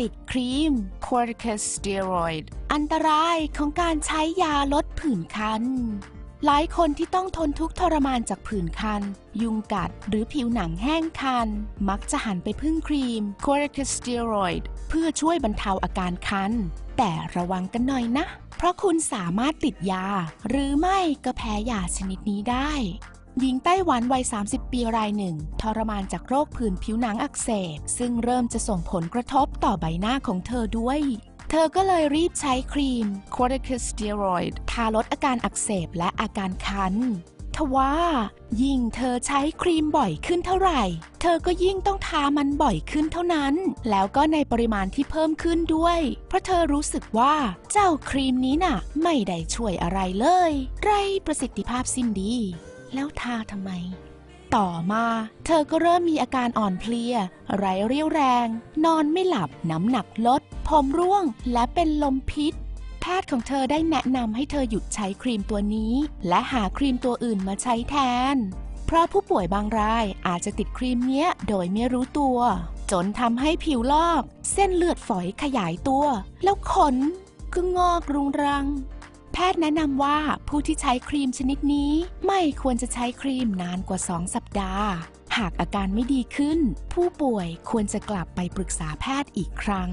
ติดครีม corticosteroid อันตรายของการใช้ยาลดผื่นคัน หลายคนที่ต้องทนทุกข์ทรมานจากผื่นคัน ยุงกัดหรือผิวหนังแห้งคัน มักจะหันไปพึ่งครีม corticosteroid เพื่อช่วยบรรเทาอาการคัน แต่ระวังกันหน่อยนะ เพราะคุณสามารถติดยา หรือไม่ก็แพ้ยาชนิดนี้ได้ หญิงไต้หวันวัย 30 ปีรายหนึ่ง ทรมานจากโรคผื่นผิวหนังอักเสบ ซึ่งเริ่มจะส่งผลกระทบต่อใบหน้าของเธอด้วย เธอก็เลยรีบใช้ครีม corticosteroid ทาลดอาการอักเสบและอาการคันทว่า ยิ่งเธอใช้ครีมบ่อยขึ้นเท่าไหร่ เธอก็ยิ่งต้องทามันบ่อยขึ้นเท่านั้น แล้วก็ในปริมาณที่เพิ่มขึ้นด้วย เพราะเธอรู้สึกว่าเจ้าครีมนี้น่ะ ไม่ได้ช่วยอะไรเลย ไรประสิทธิภาพสิ้นดี แล้วทาทำไม ต่อมา เธอก็เริ่มมีอาการอ่อนเพลีย ไร้เรี่ยวแรง นอนไม่หลับน้ำหนักลด ผมร่วงและเป็นลมพิษ แพทย์ของเธอได้แนะนำให้เธอหยุดใช้ครีมตัวนี้ และหาครีมตัวอื่นมาใช้แทน เพราะผู้ป่วยบางรายอาจจะติดครีมเนี้ยโดยไม่รู้ตัว จนทำให้ผิวลอก เส้นเลือดฝอยขยายตัว แล้วขนก็งอกรุงรัง พทย์แนะนำว่าผู้ที่ใช้ครีมชนิดนี้ไม่ควรจะใช้ครีมนานกว่า 2 สัปดาห์ หากอาการไม่ดีขึ้น ผู้ป่วยควรจะกลับไปปรึกษาแพทย์อีกครั้ง